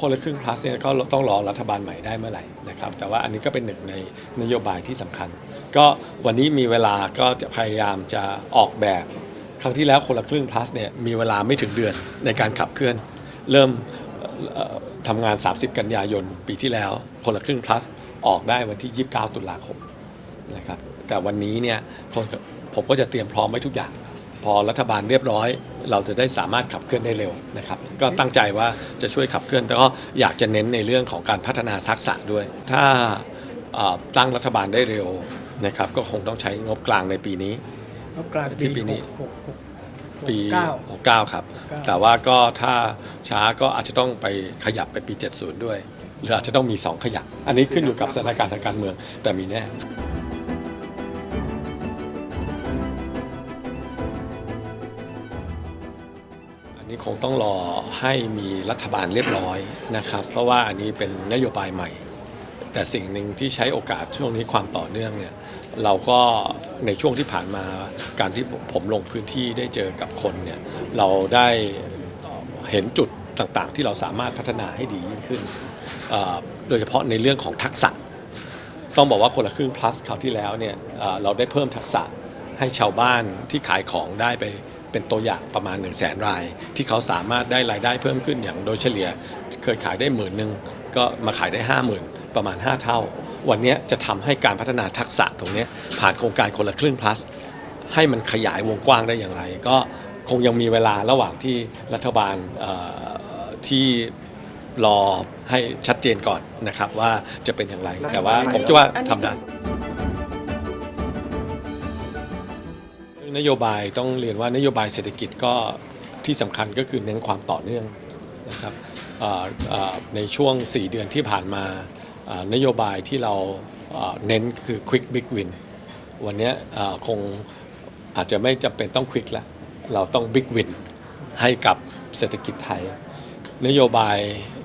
คนละครึ่ง plus เนี่ยก็ต้องรอรัฐบาลใหม่ได้เมื่อไหร่นะครับ แต่ว่าอันนี้ก็เป็นหนึ่งในนโยบายที่สำคัญ ก็วันนี้มีเวลาก็จะพยายามจะออกแบบ ครั้งที่แล้วคนละครึ่ง plus เนี่ยมีเวลาไม่ถึงเดือนในการขับเคลื่อน เริ่มเอ่อทำงาน 30 กันยายนปีที่แล้ว คนละครึ่ง plus ออกได้วันที่ 29 ตุลาคมนะครับ แต่วันนี้เนี่ยคนผมก็จะเตรียมพร้อมไว้ทุกอย่าง พอรัฐบาลเรียบร้อย เราจะได้สามารถขับเคลื่อนได้เร็วนะครับ ก็ตั้งใจว่าจะช่วยขับเคลื่อนแต่ก็อยากจะเน้นในเรื่องของการพัฒนาทักษะด้วย ถ้าเอ่อตั้งรัฐบาลได้เร็วนะครับ ก็คงต้องใช้งบกลางในปีนี้งบกลางที่ปีนี้หกหกหกปีเก้า69ครับ69แต่ว่าก็ถ้าช้าก็อาจจะต้องไปขยับไปปี 70 ด้วย หรืออาจจะต้องมี 2 ขยับ อันนี้ขึ้นอยู่กับสถานการณ์ทางการเมืองแต่มีแน่ อันนี้คงต้องรอให้มีรัฐบาลเรียบร้อยนะครับ เพราะว่าอันนี้เป็นนโยบายใหม่ แต่สิ่งหนึ่งที่ใช้โอกาสช่วงนี้ความต่อเนื่องเนี่ยเราก็ในช่วงที่ผ่านมาการที่ผมลงพื้นที่ได้เจอกับคนเนี่ยเราได้เห็นจุดต่างๆ ที่เราสามารถพัฒนาให้ดียิ่งขึ้น โดยเฉพาะในเรื่องของทักษะ ต้องบอกว่าคนละครึ่ง plus คราวที่แล้วเนี่ยเราได้เพิ่มทักษะให้ชาวบ้านที่ขายของได้ไป เป็นตัวอย่างประมาณ 1 0 0 0 0แสนราย ที่เขาสามารถได้รายได้เพิ่มขึ้นอย่างโดยเฉลี่ย เคยขายได้หมื่นหนึ่งก็มาขายได้ 5 0,000 ประมาณ 5 เท่า วันนี้จะทำให้การพัฒนาทักษะตรงนี้ผ่านโครงการคนละครึ่ง plus ให้มันขยายวงกว้างได้อย่างไร ก็คงยังมีเวลาระหว่างที่รัฐบาลที่รอให้ชัดเจนก่อนนะครับว่าจะเป็นอย่างไรแต่ว่าผมคิดว่าทำได้ นโยบายต้องเรียนว่านโยบายเศรษฐกิจก็ที่สำคัญก็คือเน้นความต่อเนื่องนะครับในช่วง 4 เดือนที่ผ่านมานโยบายที่เราเน้นคือ quick big win วันนี้คงอาจจะไม่จำเป็นต้อง quick แล้วเราต้อง big win ให้กับเศรษฐกิจไทย นโยบาย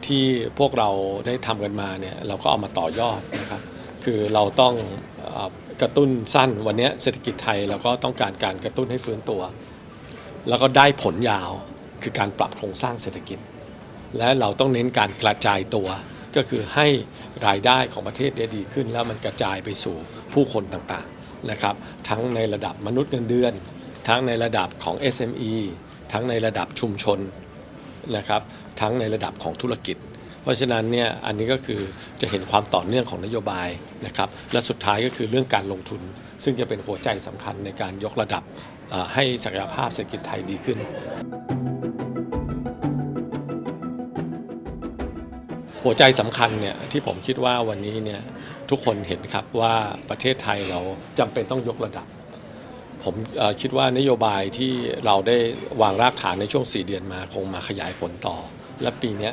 ที่พวกเราได้ทำกันมาเนี่ยเราก็เอามาต่อยอดนะครับคือเราต้อง กระตุ้นสั้น วันนี้เศรษฐกิจไทยเราก็ต้องการการกระตุ้นให้ฟื้นตัว แล้วก็ได้ผลยาวคือการปรับโครงสร้างเศรษฐกิจ และเราต้องเน้นการกระจายตัว ก็คือให้รายได้ของประเทศเนี่ยดีขึ้น แล้วมันกระจายไปสู่ผู้คนต่างๆนะครับ ทั้งในระดับมนุษย์เงินเดือน ทั้งในระดับของ SME ทั้งในระดับชุมชนนะครับ ทั้งในระดับของธุรกิจ เพราะฉะนั้นเนี่ยอันนี้ก็คือจะเห็นความต่อเนื่องของนโยบายนะครับและสุดท้ายก็คือเรื่องการลงทุน ซึ่งจะเป็นหัวใจสำคัญในการยกระดับอ่อให้ศักยภาพเศรษฐกิจไทยดีขึ้น หัวใจสำคัญเนี่ยที่ผมคิดว่าวันนี้เนี่ยทุกคนเห็นครับว่าประเทศไทยเราจำเป็นต้องยกระดับ ผมเอ่อคิดว่านโยบายที่เราได้วางรากฐานในช่วง 4 เดือนมาคงมาขยายผลต่อ และปีนี้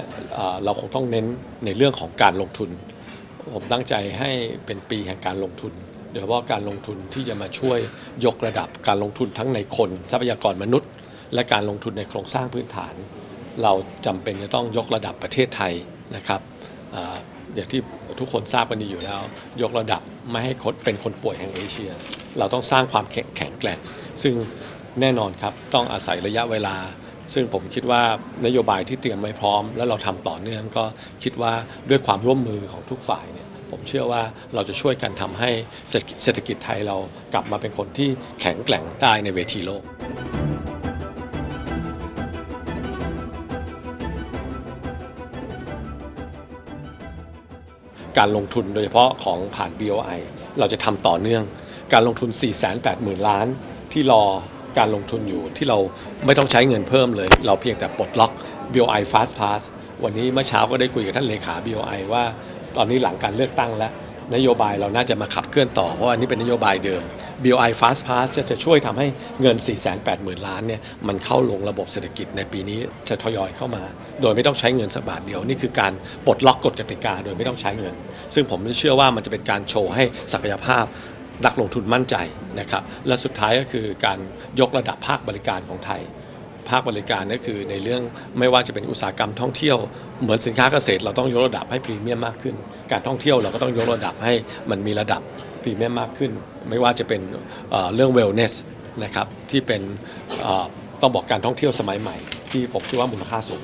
เราคงต้องเน้นในเรื่องของการลงทุน ผมตั้งใจให้เป็นปีแห่งการลงทุนโดยเฉพาะการลงทุนที่จะมาช่วยยกระดับการลงทุนทั้งในคนทรัพยากรมนุษย์ และการลงทุนในโครงสร้างพื้นฐาน เราจำเป็นจะต้องยกระดับประเทศไทยนะครับอย่างที่ทุกคนทราบกันดีอยู่แล้ว ยกระดับไม่ให้คนเป็นคนป่วยแห่งเอเชีย เราต้องสร้างความแข็งแกร่ง ซึ่งแน่นอนครับต้องอาศัยระยะเวลา ซึ่งผมคิดว่านโยบายที่เตรียมไว้พร้อม แล้วเราทำต่อเนื่องก็คิดว่าด้วยความร่วมมือของทุกฝ่ายเนี่ยผมเชื่อว่าเราจะช่วยกันทำให้เศรษฐกิจเศรษฐกิจไทยเรากลับมาเป็นคนที่แข็งแกร่งได้ในเวทีโลกการลงทุนโดยเฉพาะของผ่าน BOI เราจะทำต่อเนื่อง การลงทุน 480,000 ล้านที่รอ การลงทุนอยู่ที่เราไม่ต้องใช้เงินเพิ่มเลย เราเพียงแต่ปลดล็อก BOI Fast Pass วันนี้เมื่อเช้าก็ได้คุยกับท่านเลขา BOI ว่า ตอนนี้หลังการเลือกตั้งแล้ว นโยบายเราน่าจะมาขับเคลื่อนต่อ เพราะอันนี้เป็นนโยบายเดิม BOI Fast Pass จะจะช่วยทำให้เงิน 480,000 ล้านเนี่ยมันเข้าลงระบบเศรษฐกิจในปีนี้จะทยอยเข้ามา โดยไม่ต้องใช้เงินสักบาทเดียว นี่คือการปลดล็อกกฎกติกาโดยไม่ต้องใช้เงิน ซึ่งผมเชื่อว่ามันจะเป็นการโชว์ให้ศักยภาพ นักลงทุนมั่นใจนะครับ และสุดท้ายก็คือการยกระดับภาคบริการของไทย ภาคบริการก็คือในเรื่องไม่ว่าจะเป็นอุตสาหกรรมท่องเที่ยว เหมือนสินค้าเกษตร เราต้องยกระดับให้พรีเมียมมากขึ้น การท่องเที่ยวเราก็ต้องยกระดับให้มันมีระดับพรีเมียมมากขึ้น ไม่ว่าจะเป็นเรื่อง wellness นะครับที่เป็นต้องบอกการท่องเที่ยวสมัยใหม่ ที่ผมคิดว่ามูลค่าสูง